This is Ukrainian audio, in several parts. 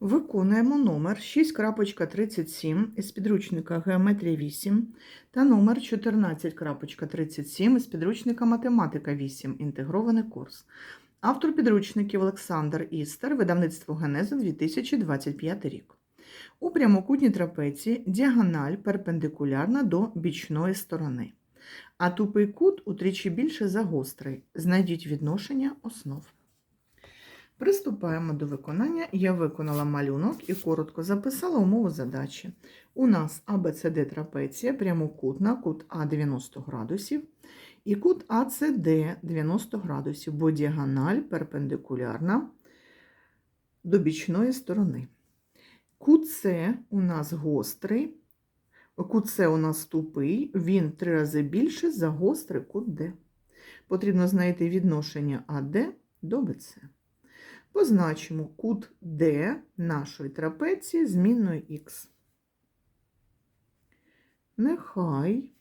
Виконуємо номер 6.37 із підручника Геометрія 8 та номер 14.37 із підручника Математика 8. Інтегрований курс. Автор підручників Олександр Істер, видавництво Генеза 2025 рік. У прямокутній трапеції діагональ перпендикулярна до бічної сторони, а тупий кут утричі більше за гострий. Знайдіть відношення основ. Приступаємо до виконання. Я виконала малюнок і коротко записала умову задачі. У нас ABCD трапеція прямокутна, кут А 90 градусів і кут АЦД 90 градусів, бо діагональ перпендикулярна до бічної сторони. Кут С у нас гострий, кут С у нас тупий, він три рази більше за гострий кут Д. Потрібно знайти відношення АД до БЦ. Позначимо кут D нашої трапеції змінною Х. Нехай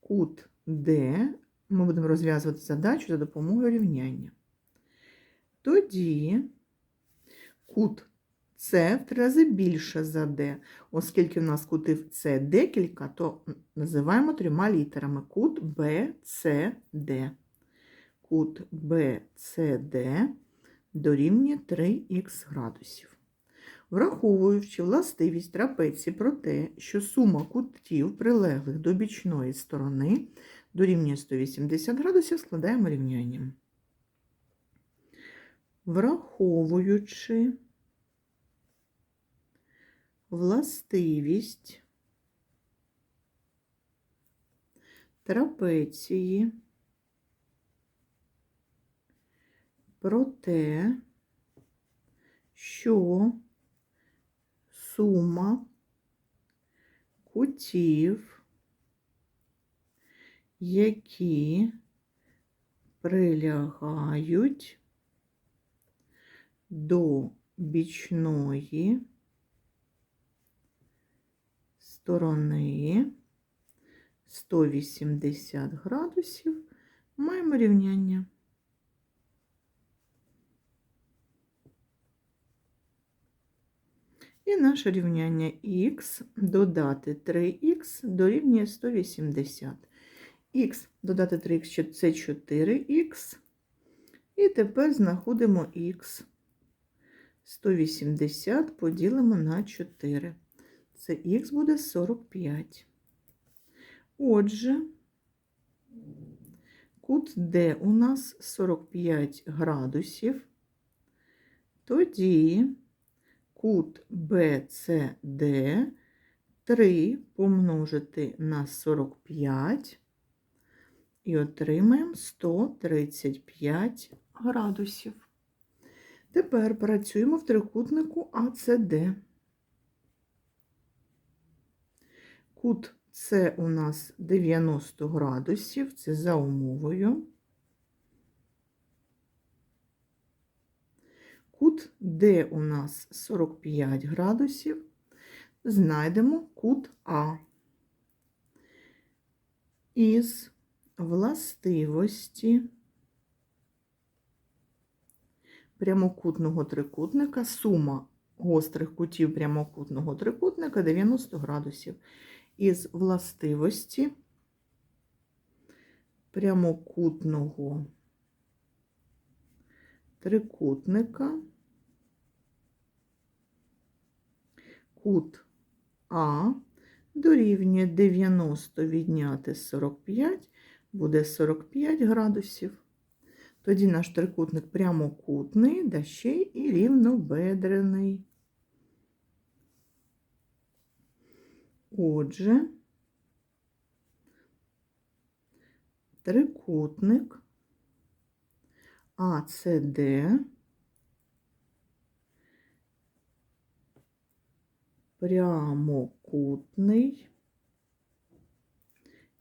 кут D ми будемо розв'язувати задачу за допомогою рівняння. Тоді кут С в три рази більше за D. Оскільки в нас кутів С декілька, то називаємо трьома літерами кут BCD. Кут BCD дорівнює 3х градусів. Враховуючи властивість трапеції про те, що сума кутів, прилеглих до бічної сторони, дорівнює 180 градусів, складаємо рівняння. Враховуючи властивість трапеції про те, що сума кутів, які прилягають до бічної сторони 180 градусів, маємо рівняння. І наше рівняння х додати 3х дорівнює 180. Х додати 3х це 4х. І тепер знаходимо х. 180 поділимо на 4. Це х буде 45. Отже, кут D у нас 45 градусів. Тоді кут BCD 3 помножити на 45 і отримаємо 135 градусів. Тепер працюємо в трикутнику ACD. Кут С у нас 90 градусів, це за умовою. Кут Д у нас 45 градусів. Знайдемо кут А. Із властивості прямокутного трикутника сума гострих кутів прямокутного трикутника 90 градусів. Із властивості прямокутного трикутника кут А дорівнює 90 відняти 45, буде 45 градусів. Тоді наш трикутник прямокутний, да ще і рівнобедрений. Отже, трикутник АЦД прямокутний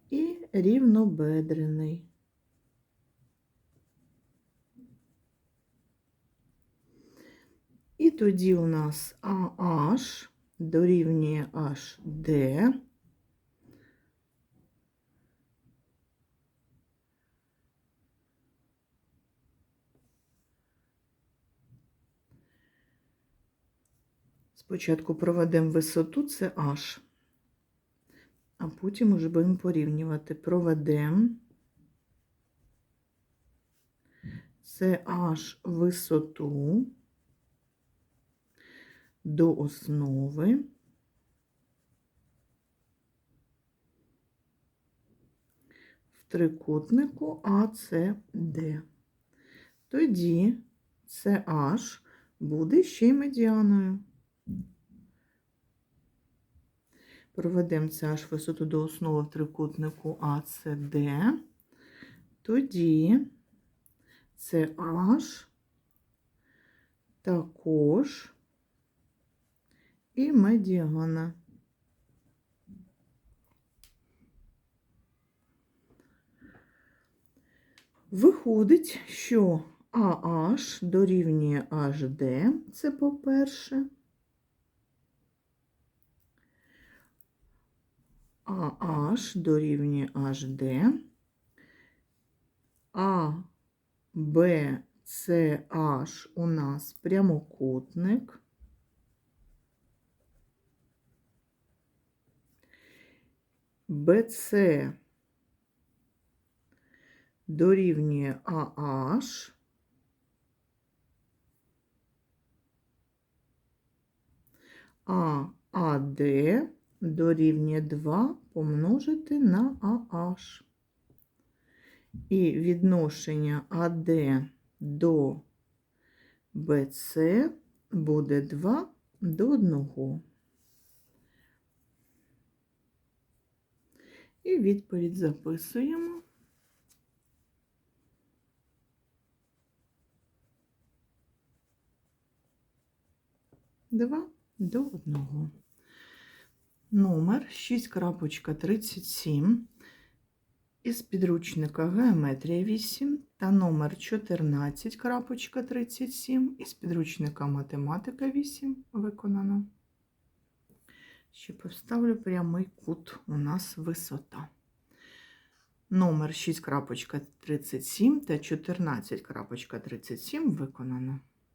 і рівнобедрений. І тоді у нас AH дорівнює HD. Спочатку проведемо висоту, це H, а потім уже будемо порівнювати. Проведемо це H висоту до основи. В трикутнику ACD. Тоді це H буде ще й медіаною. Проведемо це аж висоту до основи в трикутнику ACD. Тоді це H також і медіана. Виходить, що AH дорівнює HD, це по-перше. AH дорівнює HD, А, Б, С, H у нас прямокутник. БЦ дорівнює AH. А АД дорівнює 2 помножити на AH. І відношення АД до БЦ буде 2 до 1. І відповідь записуємо. Два до одного. Номер 6.37 із підручника Геометрія 8 та номер 14.37 із підручника Математика 8 виконано. Ще поставлю прямий кут, у нас висота. Номер 6.37 та 14.37 виконано.